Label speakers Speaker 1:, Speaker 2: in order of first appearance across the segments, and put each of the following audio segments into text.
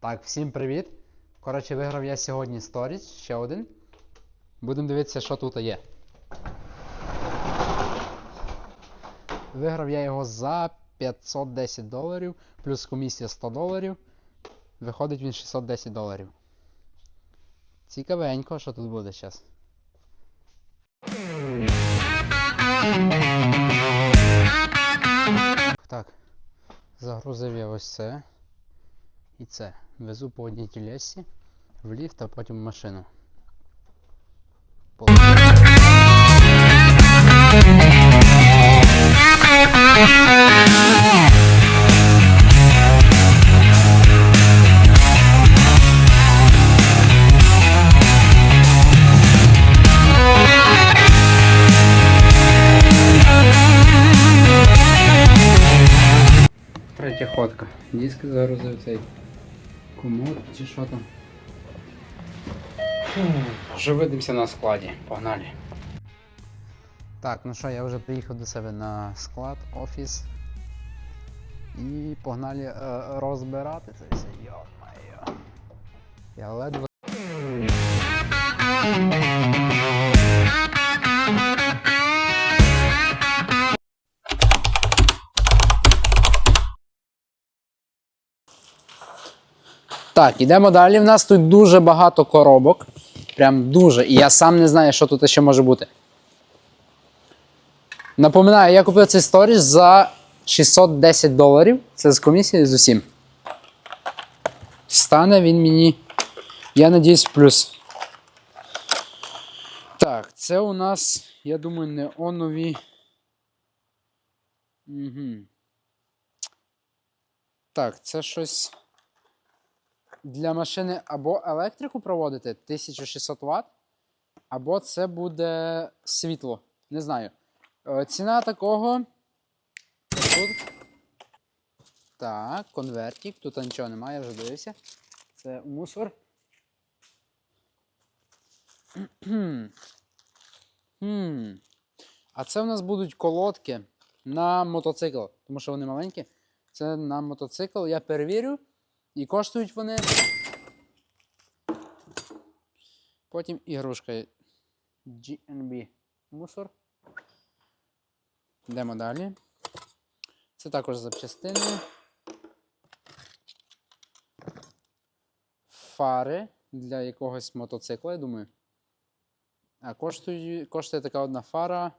Speaker 1: Так, всім привіт. Коротше, виграв я сьогодні сторіс, ще один. Будемо дивитися, що тут є. Виграв я його за 510 доларів, плюс комісія 100 доларів. Виходить він 610 доларів. Цікавенько, що тут буде зараз. Так. Загрузив я ось це. І це. Везу по одній тілесі в ліфт, а потім в машину. Пол- Третя ходка. Диски загрузив цей Комод чи що там. Вже видимося на складі. Погнали. Так, ну що, я вже приїхав до себе на склад, офіс. І погнали е, розбирати це все. Йо-моє. Я ледве. Так, ідемо далі. У нас тут дуже багато коробок. Прям дуже. І я сам не знаю, що тут ще може бути. Напоминаю, я купив цей сторіс за 610 доларів. Це з комісією з усім. Стане він мені. Я надіюсь, в плюс. Так, це у нас, я думаю, неонові. Угу. Так, це щось для машини або електрику проводити 1600 Вт, або це буде світло. Не знаю. Е, Ціна такого. Тут. Так, конвертик. Тут нічого немає, я вже дивився. Це мусор. Хм. А це в нас будуть колодки на мотоцикл, тому що вони маленькі. Це на мотоцикл. Я перевірю. І коштують вони. Потім ігрушка GNB мусор. Йдемо далі. Це також запчастини. Фари для якогось мотоцикла, я думаю. А коштує, коштує така одна фара.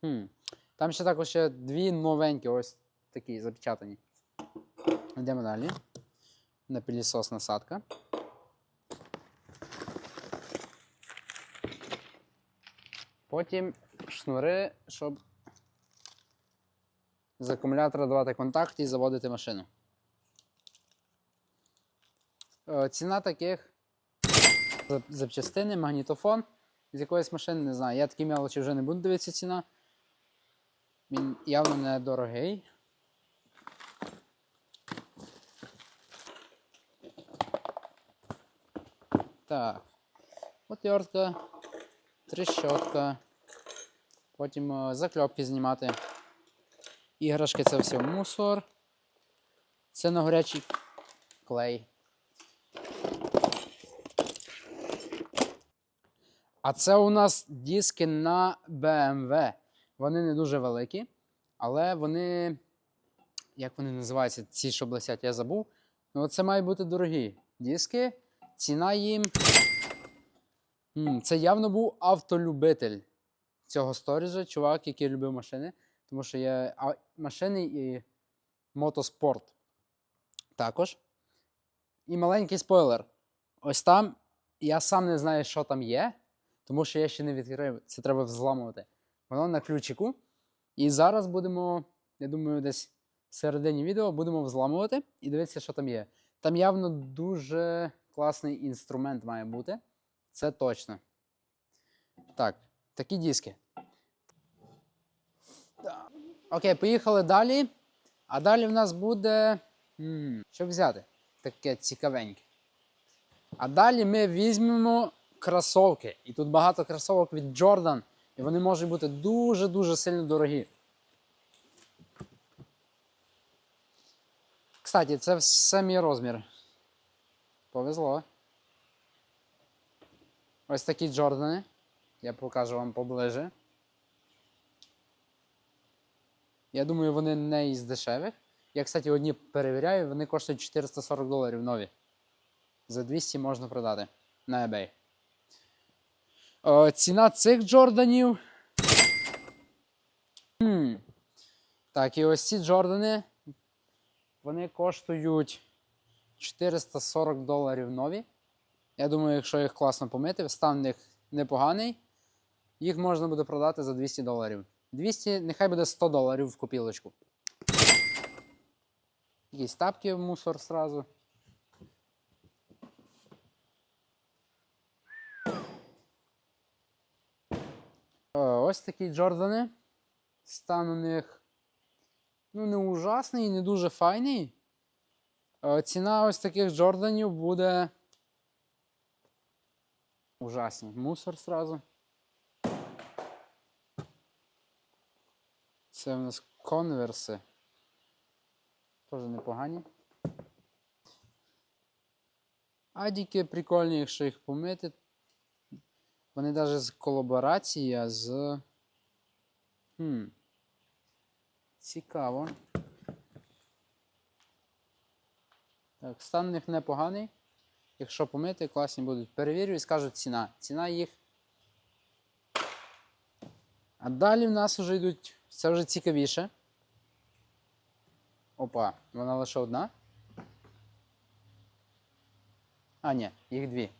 Speaker 1: Хм. Там ще також ще дві новенькі, ось такі запечатані. Йдемо далі. На пилісос насадка. Потім шнури, щоб з акумулятора давати контакт і заводити машину. Е, Ціна таких запчастини, магнітофон з якоїсь машини, не знаю. Я такі мелочі вже не буду дивитися ціна. Він явно не Так. Отвертка, трещотка. Потім е, закльопки знімати. Іграшки це все мусор. Це на горячий клей. А це у нас диски на BMW. Вони не дуже великі, але вони. Як вони називаються? Ці, що блесять, я забув. Ну, це мають бути дорогі диски. Ціна їм. Це явно був автолюбитель цього сторіжа, чувак, який любив машини. Тому що є машини і мотоспорт. Також. І маленький спойлер. Ось там я сам не знаю, що там є, тому що я ще не відкрив. Це треба взламувати. Воно на ключику. І зараз будемо, я думаю, десь в середині відео будемо взламувати і дивитися, що там є. Там явно дуже класний інструмент має бути. Це точно. Так, такі диски. Окей, поїхали далі. А далі в нас буде. Що взяти? Таке цікавеньке. А далі ми візьмемо кросовки. І тут багато кросовок від Jordan. І вони можуть бути дуже-дуже сильно дорогі. Кстати, це все мій розмір. Повезло. Ось такі Джордани. Я покажу вам поближе. Я думаю, вони не із дешевих. Я, кстати, одні перевіряю, вони коштують 440 доларів нові. За 200 можна продати на eBay. О, ціна цих Джорданів. Хм. Так, і ось ці Джордани. Вони коштують 440 доларів нові. Я думаю, якщо їх класно помити, стан в них непоганий. Їх можна буде продати за 200 доларів. 200, нехай буде 100 доларів в копілочку. Якісь тапки в мусор сразу. О, Ось такі Джордани. Стан у них ну, не ужасний не дуже файний. Е, Ціна ось таких Джорданів буде. Ужасний. Мусор сразу. Це у нас конверси. Теж непогані. Адіки прикольні, якщо їх помити. Вони навіть з колаборації з. Хм. Цікаво. Так, стан у них непоганий. Якщо помити, класні будуть. Перевірю і скажу ціна. Ціна їх. А далі в нас вже йдуть. Це вже цікавіше. Опа, вона лише одна. А, ні, їх дві.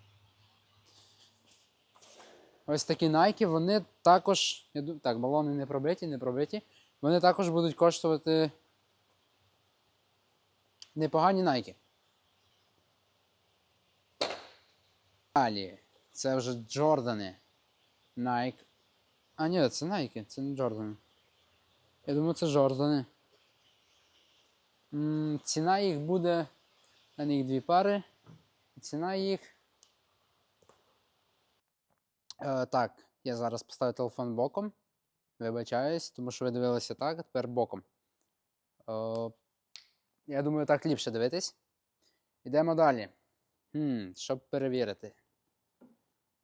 Speaker 1: Ось такі найки, вони також. Так, балони не пробиті, не пробиті. Вони також будуть коштувати непогані найки. Далі. Це вже Джордани. Nike. А, ні, це Nike, це не Джордани. Я думаю, це Джордани. Ціна їх буде. На них дві пари. Ціна їх. Е, так, я зараз поставлю телефон боком. Вибачаюсь, тому що ви дивилися так, а тепер боком. Е, я думаю, так ліпше дивитись. Йдемо далі. Хм, щоб перевірити.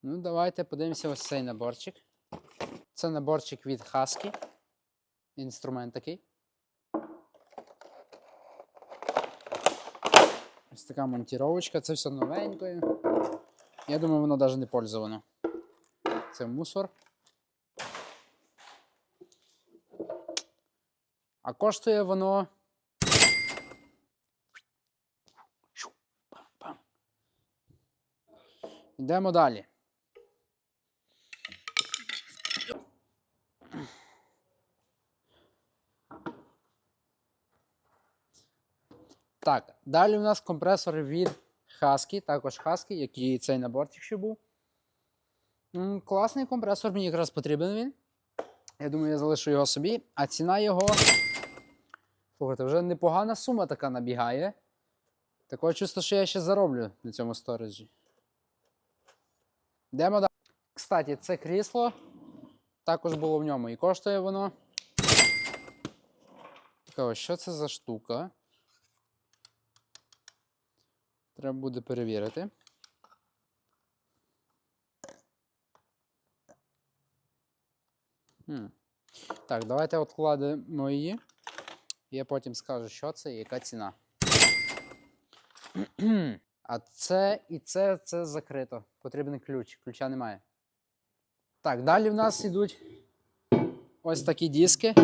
Speaker 1: Ну, давайте подивимося ось цей наборчик. Це наборчик від Husky. Інструмент такий. Ось така монтіровочка. Це все новеньке. Я думаю, воно навіть не пользовано. Це мусор. А коштує воно. Йдемо далі. Так, далі у нас компресор від Husky, також Husky, який цей наборчик ще був. Класний компресор, мені якраз потрібен він. Я думаю, я залишу його собі. А ціна його. Слухайте, вже непогана сума така набігає. Такое чувство, що я ще зароблю на цьому сториджі. Йдемо далі. Кстати, це крісло також було в ньому. І коштує воно. Цікаво, що це за штука? Треба буде перевірити. Хм. Так, давайте відкладемо її. Я потім скажу, що це і яка ціна. А це і це, це закрито. Потрібен ключ. Ключа немає. Так, далі в нас йдуть ось такі диски.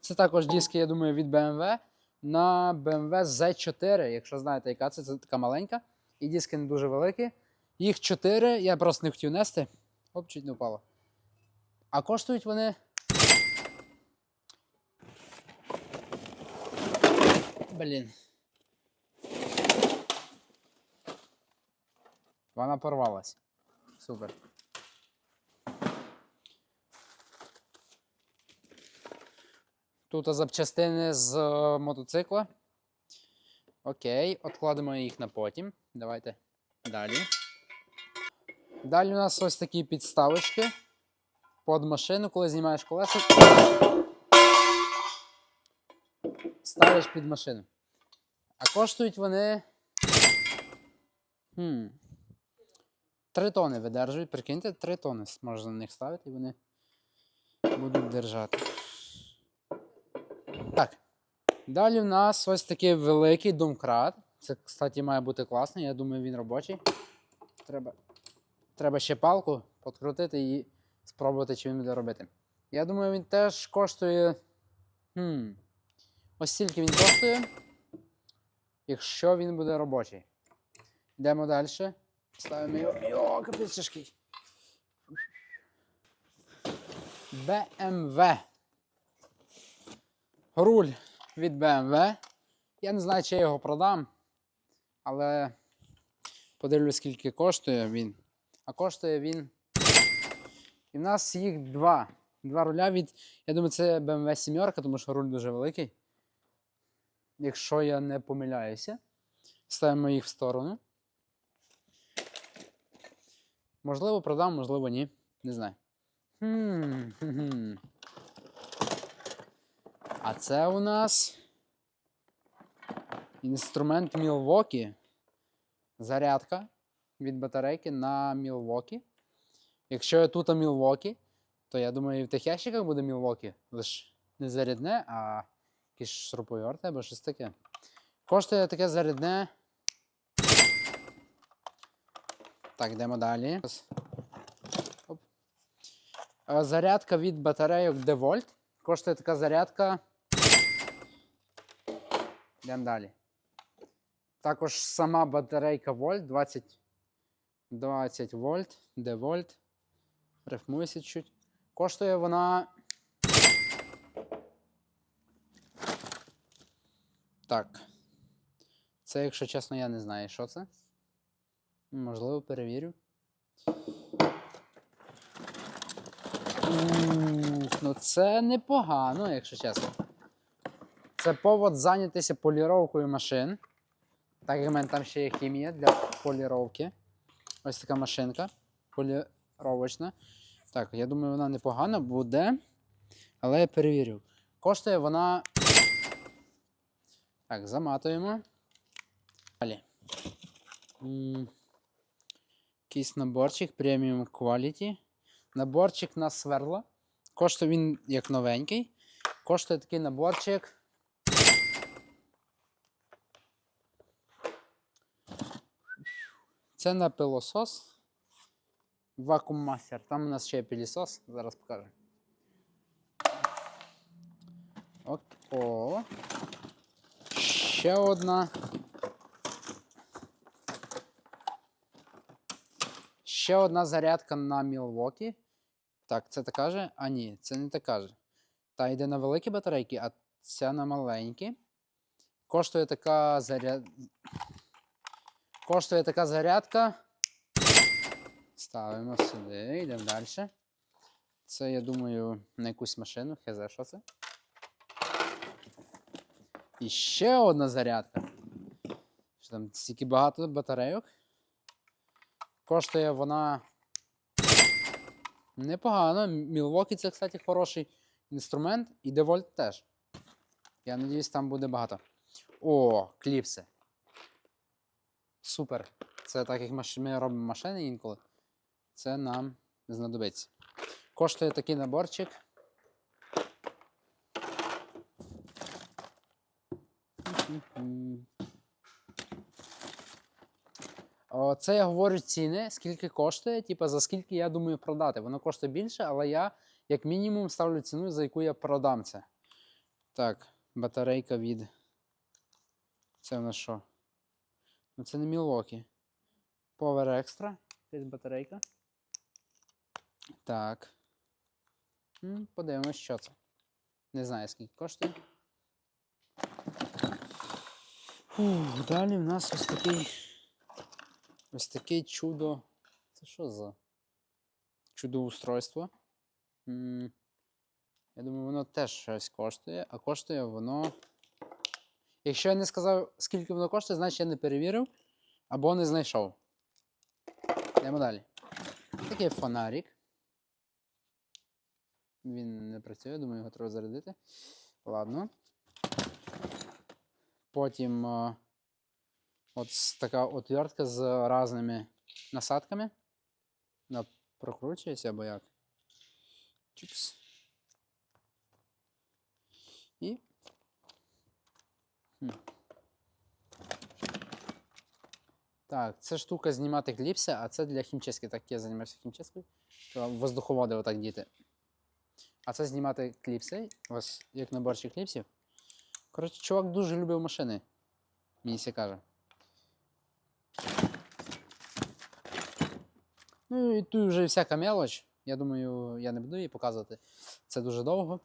Speaker 1: Це також диски, я думаю, від BMW. На BMW Z4, якщо знаєте, яка це, це така маленька. І диски не дуже великі. Їх 4, я просто не хотів нести. Оп, чуть не впало. А коштують вони. Блін. Вона порвалась. Супер. Тут запчастини з е, мотоцикла. Окей, откладемо їх на потім. Давайте далі. Далі у нас ось такі підставочки під машину, коли знімаєш колеса. Ставиш під машину. А коштують вони. Хм. 3 тони видержують. Прикиньте, 3 тони можна на них ставити і вони будуть держати. Далі в нас ось такий великий домкрат. Це, кстати, має бути класний. Я думаю, він робочий. Треба, треба ще палку підкрутити і спробувати, чи він буде робити. Я думаю, він теж коштує. Хм. Ось стільки він коштує. Якщо він буде робочий. Йдемо далі. Ставимо його. Йо, капець тяжкий. BMW. Руль від BMW. Я не знаю, чи я його продам, але подивлюсь, скільки коштує він. А коштує він. І в нас їх два. Два руля від. Я думаю, це BMW 7, тому що руль дуже великий. Якщо я не помиляюся, ставимо їх в сторону. Можливо, продам, можливо, ні. Не знаю. Хм. А це у нас інструмент Milwaukee. Зарядка від батарейки на Milwaukee. Якщо тут Milwaukee, то я думаю, і в тих ящиках буде Milwaukee. Лиш не зарядне, а якийсь шуруповерт або щось таке. Коштує таке зарядне. Так, йдемо далі. Оп. Е, Зарядка від батарейок DeWalt. Коштує така зарядка. Йдемо далі. Також сама батарейка вольт 20, 20 вольт, DeWalt. Рифмується чуть. Коштує вона. Так. Це, якщо чесно, я не знаю, що це. Можливо, перевірю. Ну це непогано, якщо чесно. Це повод зайнятися поліровкою машин. Так як в мене там ще є хімія для поліровки. Ось така машинка поліровочна. Так, я думаю, вона непогана буде. Але я перевірю. Коштує вона. Так, заматуємо. Далі. Якийсь наборчик преміум quality. Наборчик на сверла. Коштує він як новенький. Коштує такий наборчик. Це на пилосос. Вакуум мастер. Там у нас ще є пилісос. Зараз покажу. От, о. Ще одна. Ще одна зарядка на Milwaukee. Так, це така же? А ні, це не така же. Та йде на великі батарейки, а ця на маленькі. Коштує така заряд... Коштує така зарядка. Ставимо сюди, йдемо далі. Це, я думаю, на якусь машину. Хз, що це? І ще одна зарядка. Що там стільки багато батарейок. Коштує вона непогано. Milwaukee це, кстати, хороший інструмент. І DeWalt теж. Я надіюсь, там буде багато. О, кліпси. Супер. Це так як ми робимо машини інколи. Це нам знадобиться. Коштує такий наборчик. Це я говорю ціни, скільки коштує, типу, за скільки я думаю продати. Воно коштує більше, але я як мінімум ставлю ціну, за яку я продам це. Так, батарейка від. Це в нас що? Ну це не Milwaukee. Power Extra. Десь батарейка. Так. Подивимось, що це. Не знаю, скільки коштує. Фух, далі в нас ось такий. Ось таке чудо. Це що за чудоустройство? М, Я думаю, воно теж щось коштує, а коштує воно. Якщо я не сказав, скільки воно коштує, значить я не перевірив або не знайшов. Йдемо далі. Такий фонарик. Він не працює, думаю, його треба зарядити. Ладно. Потім. е, От така отвертка з різними насадками. Вона прокручується або як. Чупс. І. Так, це штука знімати кліпси, а це для хімчистки. Так я займався хімчисткою. Воздуховоди отак діти. А це знімати кліпси. Ось як наборчик кліпсів. Коротше, чувак дуже любив машини. Мені все каже. Ну і тут вже всяка мелоч. Я думаю, я не буду її показувати. Це дуже довго.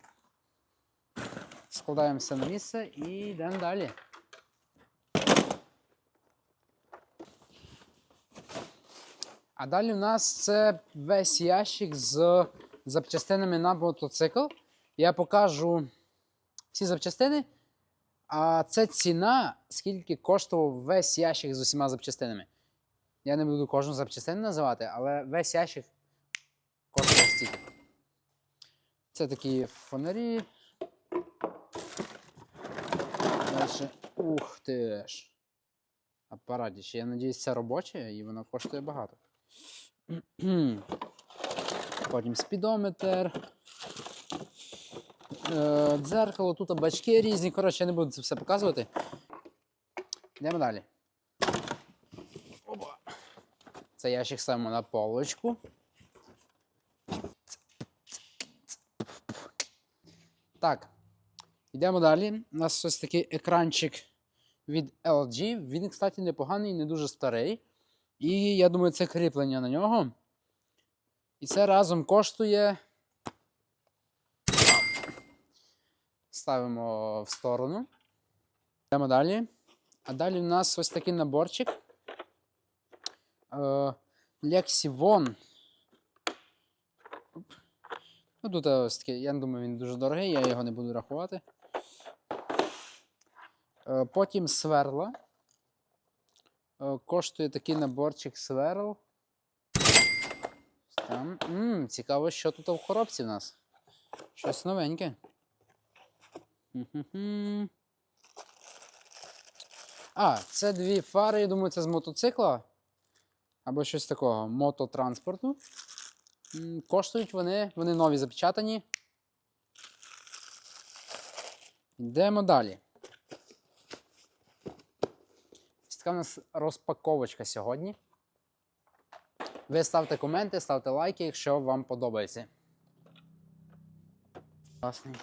Speaker 1: Складаємо все на місце і йдемо далі. А далі у нас це весь ящик з запчастинами на мотоцикл. Я покажу всі запчастини. А це ціна, скільки коштував весь ящик з усіма запчастинами. Я не буду кожну запчастину називати, але весь ящик коштував стільки. Це такі фонарі. Дальше. Ух ти ж. Апаратіще. Я надіюсь, це робоче і воно коштує багато. Потім спідометр. Е, Дзеркало, тут бачки різні. Коротше, я не буду це все показувати. Йдемо далі. Опа. Це ящик ставимо на полочку. Так. Йдемо далі. У нас ось такий екранчик від LG. Він, кстати, непоганий, не дуже старий. І я думаю, це кріплення на нього. І це разом коштує. Ставимо в сторону. Йдемо далі. А далі у нас ось такий наборчик. Е, Lexivon. Ну, тут ось такий, я думаю, він дуже дорогий, я його не буду рахувати. Е, Потім сверла. Е, Коштує такий наборчик сверл. Там. М, цікаво, що тут в коробці в нас. Щось новеньке. А, це дві фари, я думаю, це з мотоцикла. Або щось такого мототранспорту. Коштують вони, вони нові запечатані. Йдемо далі. Ось така у нас розпаковочка сьогодні. Ви ставте коменти, ставте лайки, якщо вам подобається. Класний.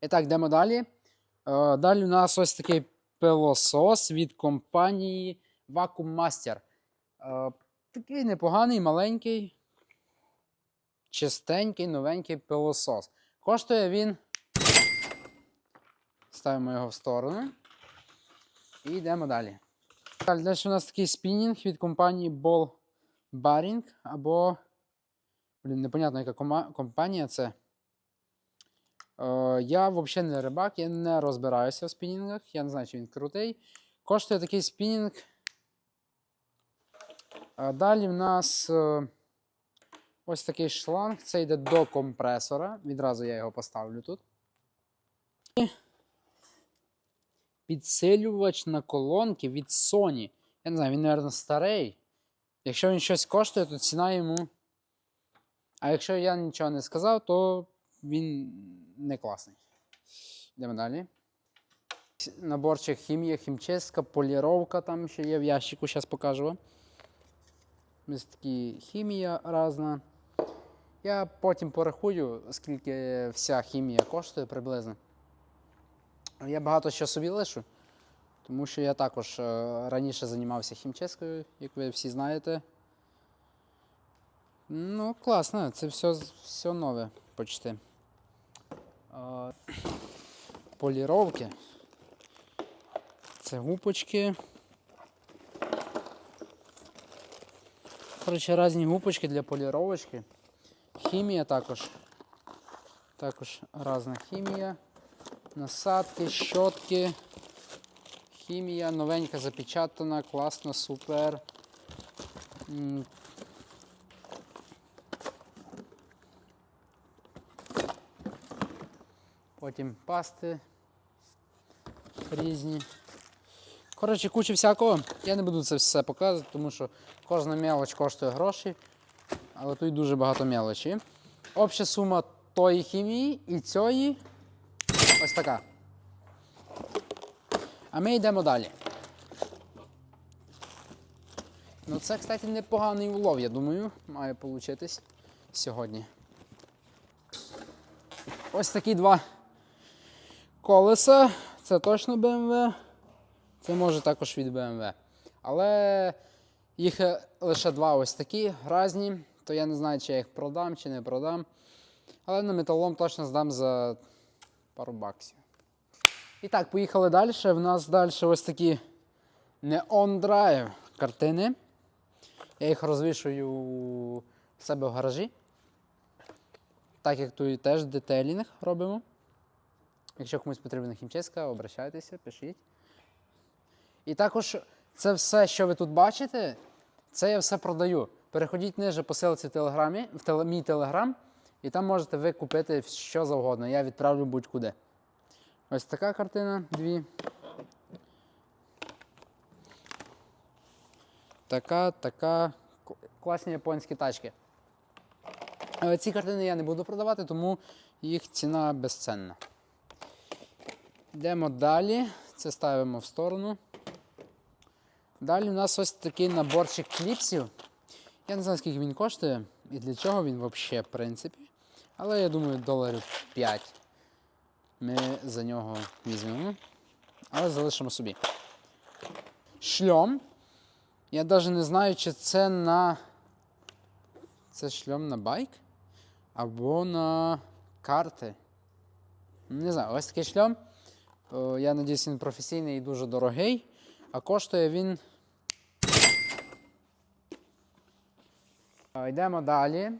Speaker 1: І так, йдемо далі. Е, Далі у нас ось такий пилосос від компанії Vacuum Master. Е, Такий непоганий, маленький, чистенький, новенький пилосос. Коштує він. Ставимо його в сторону. І йдемо далі. Далі, далі у нас такий спінінг від компанії Ball Bearing або. Блін, непонятно, яка компанія це. Е, я взагалі не рибак, я не розбираюся в спінінгах. Я не знаю, чи він крутий. Коштує такий спінінг. Е, далі в нас е, ось такий шланг. Це йде до компресора. Відразу я його поставлю тут. Підсилювач на колонки від Sony. Я не знаю, він, мабуть, старий. Якщо він щось коштує, то ціна йому. А якщо я нічого не сказав, то він не класний. Йдемо далі. Наборчик хімія, хімчистка, поліровка там ще є в ящику, зараз покажу вам. Ось такі хімія різна. Я потім порахую, скільки вся хімія коштує приблизно. Я багато що собі лишу, тому що я також е, раніше займався хімчисткою, як ви всі знаєте. Ну, класно, це все, все нове почти. Поліровки. Це гупочки. Коротше, різні гупочки для поліровочки. Хімія також. Також різна хімія. Насадки, щотки. Хімія, новенька запечатана, класно, супер. Потім пасти різні. Коротше, куча всякого. Я не буду це все показувати, тому що кожна мелоч коштує гроші, але тут дуже багато мелочі. Обща сума тої хімії і цієї ось така. А ми йдемо далі. Ну, це, кстати, непоганий улов, я думаю, має получитись сьогодні. Ось такі два колеса. Це точно BMW. Це може також від BMW. Але їх лише два ось такі різні, то я не знаю, чи я їх продам, чи не продам. Але на металолом точно здам за пару баксів. І так, поїхали далі. В нас далі ось такі Drive картини. Я їх розвішую у себе в гаражі. Так як тут теж детейлінг робимо. Якщо комусь потрібна хімчистка, обращайтеся, пишіть. І також це все, що ви тут бачите, це я все продаю. Переходіть ниже по ссылці в телеграмі, в теле, мій телеграм, і там можете ви купити що завгодно. Я відправлю будь-куди. Ось така картина, дві. Така, така. Класні японські тачки. Але ці картини я не буду продавати, тому їх ціна безценна. Йдемо далі. Це ставимо в сторону. Dалі у нас ось такий наборчик кліпсів. Я не знаю, скільки він коштує і для чого він взагалі, в принципі. Але я думаю, доларів 5 ми за нього візьмемо. Але залишимо собі. Шльом. Я навіть не знаю, чи це на. Це шльом на байк або на карти. Не знаю, ось такий шльом. О, Я надіюсь, він професійний і дуже дорогий. А коштує він. Йдемо далі.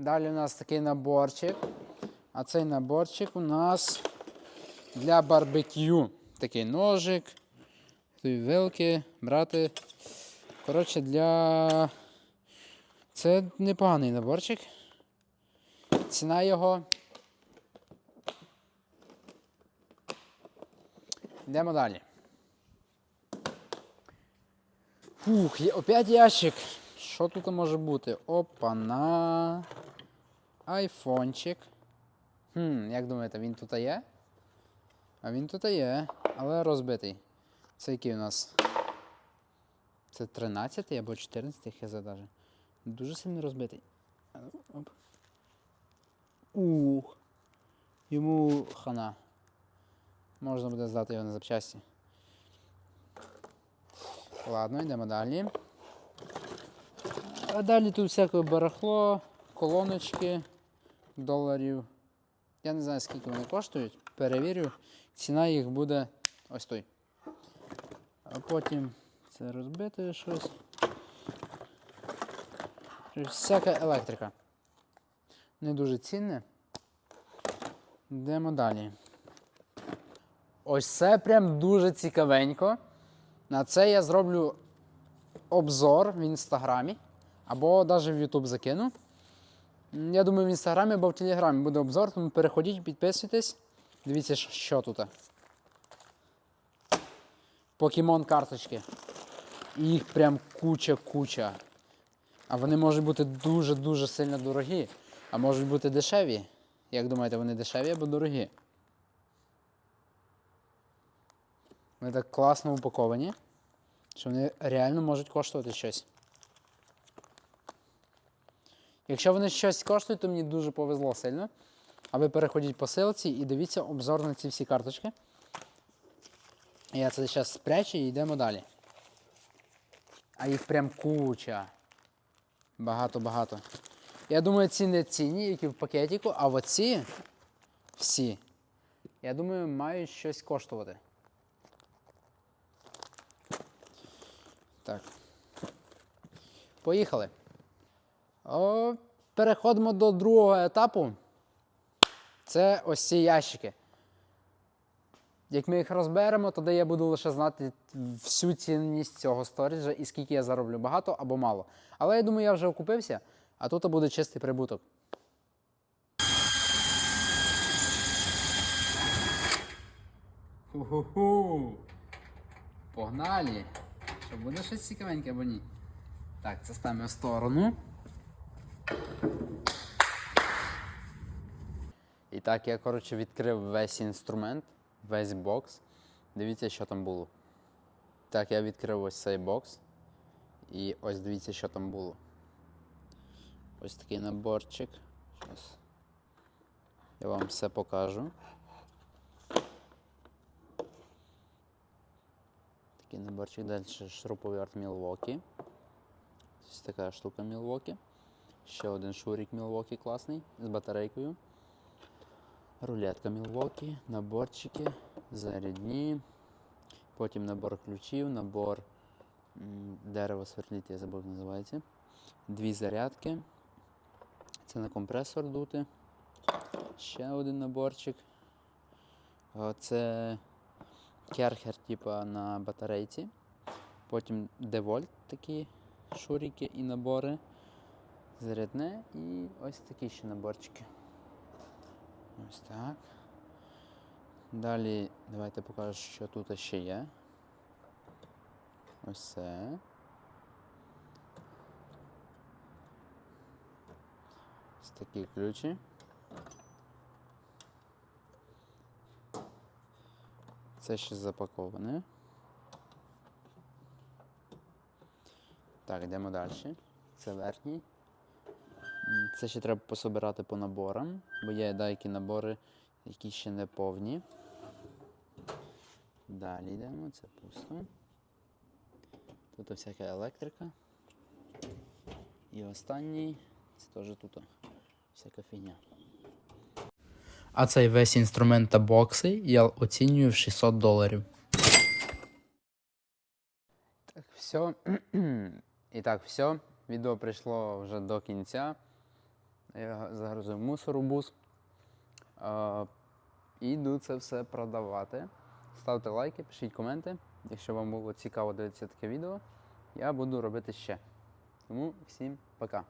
Speaker 1: Далі у нас такий наборчик. А цей наборчик у нас для барбекю. Такий ножик, вилки, брати. Коротше, для. Це непоганий наборчик. Ціна його. Йдемо далі. Фух, є опять ящик. Що тут може бути? Опа-на. Айфончик. Хм, як думаєте, він тут є? А він тут є, але розбитий. Це який у нас? Це 13 або 14 хз даже. Дуже сильно розбитий. Оп. Ух. Йому хана. Можна буде здати його на запчасті. Ладно, йдемо далі. А далі тут всяке барахло, колоночки доларів. Я не знаю, скільки вони коштують. Перевірю. Ціна їх буде ось той. А потім це розбите щось. Всяка електрика. Не дуже цінне. Йдемо далі. Ось це прям дуже цікавенько. На це я зроблю обзор в інстаграмі. Або навіть в YouTube закину. Я думаю, в інстаграмі або в телеграмі буде обзор, тому переходіть, підписуйтесь. Дивіться, що тут. Покемон карточки. Їх прям куча-куча. А вони можуть бути дуже-дуже сильно дорогі, а можуть бути дешеві. Як думаєте, вони дешеві або дорогі? Вони так класно упаковані, що вони реально можуть коштувати щось. Якщо вони щось коштують, то мені дуже повезло сильно. А ви переходіть по ссылці і дивіться обзор на ці всі карточки. Я це зараз спрячу і йдемо далі. А їх прям куча. Багато-багато. Я думаю, ці не цінні, які в пакетику, а оці всі, я думаю, мають щось коштувати. Так. Поїхали. О, переходимо до другого етапу. Це ось ці ящики. Як ми їх розберемо, тоді я буду лише знати всю цінність цього сторіджа і скільки я зароблю, багато або мало. Але я думаю, я вже окупився, а тут буде чистий прибуток. Ху-ху-ху. Погнали! Що буде щось цікавеньке або ні? Так, це ставимо в сторону. І так, я, коротше, відкрив весь інструмент, весь бокс. Дивіться, що там було. Так, я відкрив ось цей бокс. І ось дивіться, що там було. Ось такий наборчик. Щас. Я вам все покажу. Такий наборчик далі арт Milwaukee. Ось така штука Milwaukee. Ще один шурик Milwaukee класний з батарейкою. Рулетка Milwaukee, наборчики, зарядні. Потім набор ключів, набор м, дерево сверліт, я забув, називається. Дві зарядки. Це на компресор дути. Ще один наборчик. Це керхер, типа на батарейці. Потім девольт такі шурики і набори. Зарядне і ось такі ще наборчики. Ось так. Далі давайте покажу, що тут ще є. Ось це. Ось такі ключі. Це ще запаковане. Так, йдемо далі. Це верхній. Це ще треба пособирати по наборам, бо є деякі набори, які ще не повні. Далі йдемо, це пусто. Тут всяка електрика. І останній це теж тут всяка фігня. А цей весь інструмент та бокси я оцінюю в 600 доларів. Так, все. І так, все. Відео прийшло вже до кінця. Я загрузив мусор у бус. І йду це все продавати. Ставте лайки, пишіть коменти. Якщо вам було цікаво дивитися таке відео, я буду робити ще. Тому всім пока.